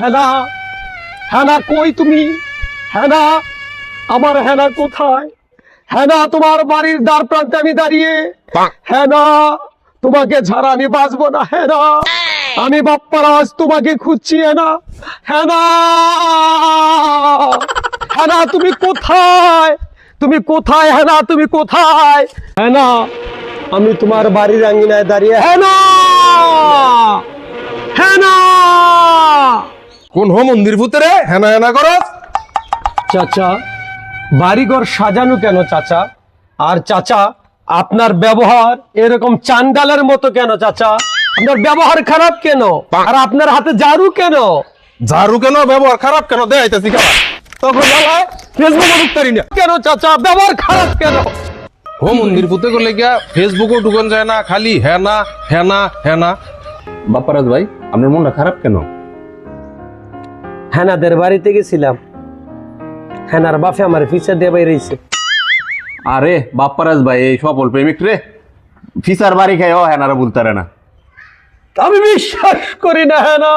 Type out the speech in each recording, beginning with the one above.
হেনা হেনা কই তুমি? হেনা আমার হেনা কোথায়? হেনা তোমার বাড়ির দ্বার প্রান্তে আমি দাঁড়িয়ে। হেনা তোমাকে ছাড়া আমি বাঁচবো না হেনা। আমি বাপ্পারাজ তোমাকে খুঁজছি হেনা। হেনা হেনা তুমি কোথায়? তুমি কোথায় হেনা তুমি কোথায়? হেনা আমি তোমার বাড়ির আঙ্গিনায় দাঁড়িয়ে হেনা। হেনা! কোন হো মন্দির ভূতরে হেনা হেনা করস চাচা বাড়িঘর সাজানো কেন চাচা? আর চাচা আপনার ব্যবহার এরকম চান্ডালের মতো কেন চাচা? আপনার ব্যবহার খারাপ কেন? আর আপনার হাতে জারু কেন? ঝাড়ু কেন ব্যবহার খারাপ কেন? দেখাইতেছি খারাপ তখন বলায় ফেসবুকে ঢুকতে না। কেন চাচা? ব্যবহার খারাপ কেন? হো মন্দির ভূতে করলে গিয়া ফেসবুকও ঢুকন যায় না খালি হেনা হেনা হেনা। বাপ্পারাজ ভাই আপনার মনটা খারাপ কেন? হেনাদের বাড়িতে গেছিলাম। হেনার বাপে আমার ফিসা দিয়ে বাইরেছে আরে বাপ্পারাজ ভাই এই সফল প্রেমিক রে। ফিসার বাড়ি খাই ও হেনারা বলতারে না। আমি বিশ্বাস করি না হেনা।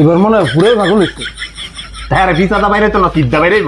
এবার মনে হয় পুরোই ভাগুন হচ্ছে হ্যাঁ রে ফিসাটা বাইরে তো না সিদ্ধা বাইরে